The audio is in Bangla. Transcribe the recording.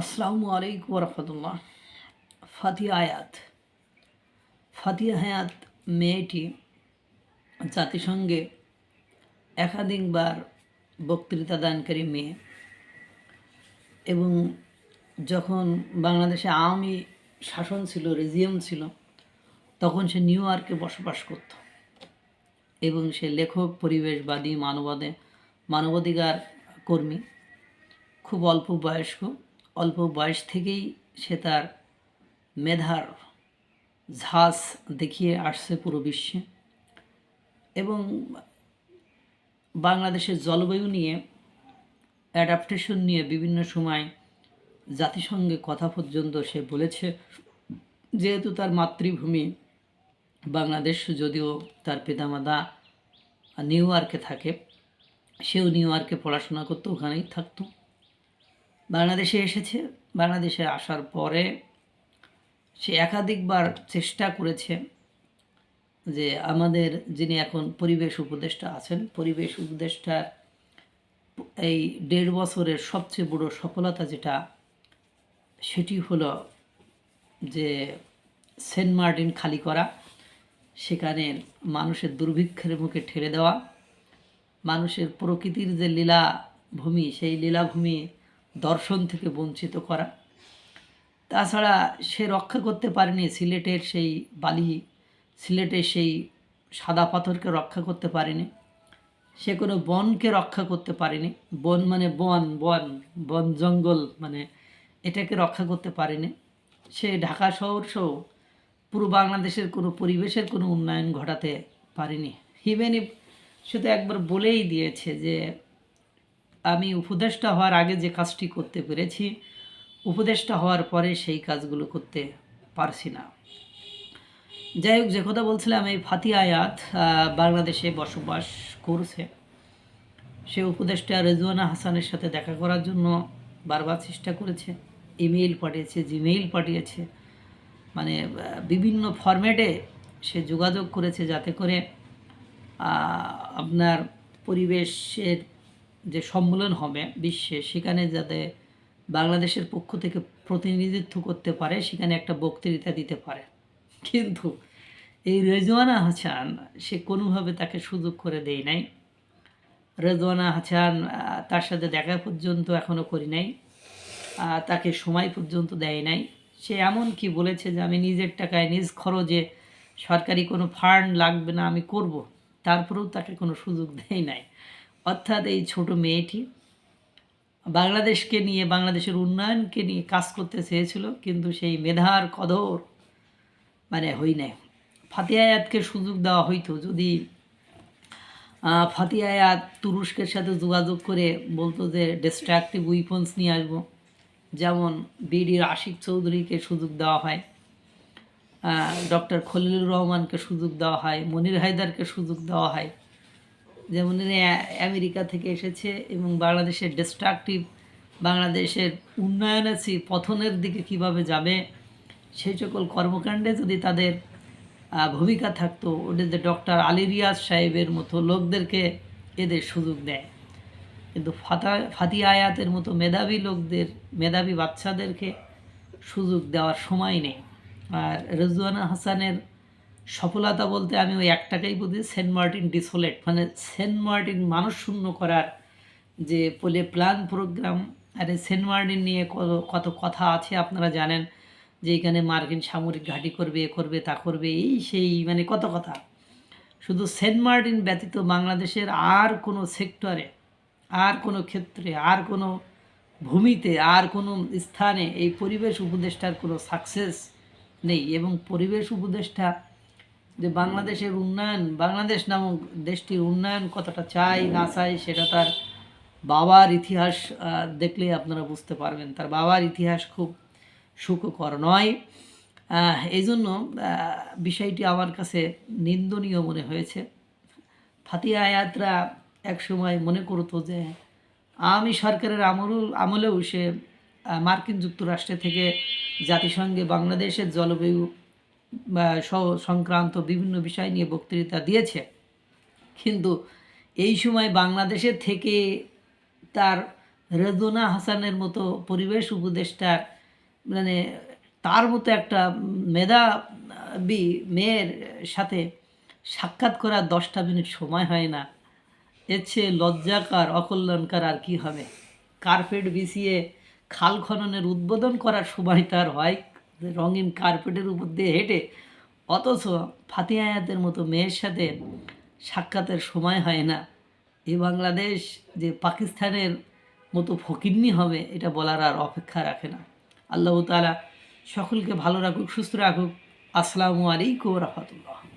আসসালামু আলাইকুম রহমতুল্লাহ। ফাতিয়া আয়াত। ফাতিয়া হায়াত মেয়েটি জাতিসংঘে একাধিকবার বক্তৃতা দানকারী মেয়ে এবং যখন বাংলাদেশে আওয়ামী শাসন ছিল রেজিয়াম ছিল, তখন সে নিউ ইয়র্কে বসবাস করত এবং সে লেখক, পরিবেশবাদী, মানবাদে, মানবাধিকার কর্মী, খুব অল্প বয়স্ক। অল্প বয়স থেকেই সে তার মেধার ঝাঁস দেখিয়ে আসছে পুরো বিশ্বে এবং বাংলাদেশের জলবায়ু নিয়ে অ্যাডাপ্টেশন নিয়ে বিভিন্ন সময় জাতিসংঘে কথা পর্যন্ত সে বলেছে। যেহেতু তার মাতৃভূমি বাংলাদেশ, যদিও তার পিতামাতা নিউ ইয়র্কে থাকে, সেও নিউ ইয়র্কে পড়াশোনা করতো, ওখানেই থাকতো। বাংলাদেশে এসেছে। বাংলাদেশে আসার পরে সে একাধিকবার চেষ্টা করেছে যে আমাদের যিনি এখন পরিবেশ উপদেষ্টা আছেন, পরিবেশ উপদেষ্টার এই দেড় বছরের সবচেয়ে বড় সফলতা যেটা, সেটি হলো যে সেন্ট মার্টিন খালি করা, সেখানে মানুষের দুর্ভিক্ষের মুখে ঠেলে দেওয়া, মানুষের প্রকৃতির যে লীলা ভূমি সেই লীলাভূমি দর্শন থেকে বঞ্চিত করা। তাছাড়া সে রক্ষা করতে পারেনি সিলেটের সেই বালি, সিলেটের সেই সাদা পাথরকে রক্ষা করতে পারেনি। সে কোনো বনকে রক্ষা করতে পারেনি। বন মানে বন বন বন জঙ্গল মানে এটাকে রক্ষা করতে পারেনি। সে ঢাকা শহর সহ পুরো বাংলাদেশের কোনো পরিবেশের কোনো উন্নয়ন ঘটাতে পারেনি। ইভেন ইফ সে তো একবার বলেই দিয়েছে যে আমি উপদেষ্টা হওয়ার আগে যে কাজটি করতে পেরেছি, উপদেষ্টা হওয়ার পরে সেই কাজগুলো করতে পারছি না। যাই হোক, যে কথা বলছিলাম, এই ফাতি আয়াত বাংলাদেশে বসবাস করছে। সে উপদেষ্টা রেজওয়ানা হাসানের সাথে দেখা করার জন্য বারবার চেষ্টা করেছে, ইমেইল পাঠিয়েছে, জিমেইল পাঠিয়েছে। মানে বিভিন্ন ফরম্যাটে সে যোগাযোগ করেছে যাতে করে আপনার পরিবেশের যে সম্মেলন হবে বিশ্বে, সেখানে যাতে বাংলাদেশের পক্ষ থেকে প্রতিনিধিত্ব করতে পারে, সেখানে একটা বক্তৃতা দিতে পারে। কিন্তু এই রেজওয়ানা হাসান, সে কোনোভাবে তাকে সুযোগ করে দেয় নাই। রেজওয়ানা হাসান তার সাথে দেখা পর্যন্ত এখনও করি নাই। তাকে সময় পর্যন্ত দেয় নাই। সে এমন কি বলেছে যে আমি নিজের টাকায়, নিজ খরচে সরকারি কোনো ফান্ড লাগবে না, আমি করব। তারপরেও তাকে কোনো সুযোগ দেয় নাই। অর্থাৎ এই ছোট মেয়েটি বাংলাদেশকে নিয়ে বাংলাদেশের উন্নয়নকে নিয়ে কাজ করতে চেয়েছিল কিন্তু সেই মেধার কদর মানে হই নাই। ফাতিয়ায়াতকে সুযোগ দেওয়া হইতো যদি আহ, ফাতিয়া তুরস্কের সাথে যোগাযোগ করে বলতো যে ডিস্ট্রাকটিভ উইপন্স নিয়ে আসব। যেমন বিডির আশিক চৌধুরীকে সুযোগ দেওয়া হয় ডক্টর খলিলুর রহমানকে সুযোগ দেওয়া হয় মনির হায়দারকে সুযোগ দেওয়া হয়। যেমন আমেরিকা থেকে এসেছে এবং বাংলাদেশের ডিস্ট্রাকটিভ বাংলাদেশের উন্নয়নের চেয়ে পথনের দিকে কীভাবে যাবে সেই সকল কর্মকাণ্ডে যদি তাদের ভূমিকা থাকতো যে ডক্টর আলী রিয়াজ সাহেবের মতো লোকদেরকে এদের সুযোগ দেয়। কিন্তু ফাতা, ফাতি আয়াতের মতো মেধাবী লোকদের, মেধাবী বাচ্চাদেরকে সুযোগ দেওয়ার সময় নেই। আর রেজওয়ানা হাসানের সফলতা বলতে আমি ওই একটাকেই বুঝি, সেন্ট মার্টিন ডিসোলেট মানে সেন্ট মার্টিন মানুষ শূন্য করার যে বলে প্ল্যান প্রোগ্রাম, আরে সেন্ট মার্টিন নিয়ে কত কত কথা আছে আপনারা জানেন, যে এখানে মার্কিন সামরিক ঘাঁটি করবে, এ করবে, তা করবে, এই সেই মানে কত কথা। শুধু সেন্ট মার্টিন ব্যতীত বাংলাদেশের আর কোনো সেক্টরে, আর কোনো ক্ষেত্রে, আর কোনো ভূমিতে, আর কোনো স্থানে এই পরিবেশ উপদেষ্টার কোনো সাকসেস নেই এবং পরিবেশ উপদেষ্টা যে বাংলাদেশের উন্নয়ন, বাংলাদেশ নামক দেশটির উন্নয়ন কতটা চাই, না চাই, সেটা তার বাবার ইতিহাস দেখলে আপনারা বুঝতে পারবেন। তার বাবার ইতিহাস খুব সুখকর নয়। এই জন্য বিষয়টি আমার কাছে নিন্দনীয় মনে হয়েছে। ফাতিয়া আয়াতরা একসময় মনে করতো যে, আমি সরকারের আমল আমলেও সে মার্কিন যুক্তরাষ্ট্রে থেকে জাতিসংঘে বাংলাদেশের জলবায়ু সংক্রান্ত বিভিন্ন বিষয় নিয়ে বক্তৃতা দিয়েছে। কিন্তু এই সময় বাংলাদেশের থেকে তার রেজোনা হাসানের মতো পরিবেশ উপদেষ্টার মানে তার মতো একটা মেধাবী মেয়ের সাথে সাক্ষাৎ করার দশটা মিনিট সময় হয় না। এর চেয়ে লজ্জাকার, অকল্যাণকার আর কি হবে? কার্পেট বিছিয়ে খাল খননের উদ্বোধন করার সময় তার হয় রঙিন কার্পেটের উপর দিয়ে হেঁটে, অথচ ফাতিহায়াতের মতো মেয়ের সাথে সাক্ষাতের সময় হয় না। এ বাংলাদেশ যে পাকিস্তানের মতো ফকিরনি হবে, এটা বলার আর অপেক্ষা রাখে না। আল্লাহ তালা সকলকে ভালো রাখুক, সুস্থ রাখুক। আসসালামু আলাইকুম রহমতুল্লাহ।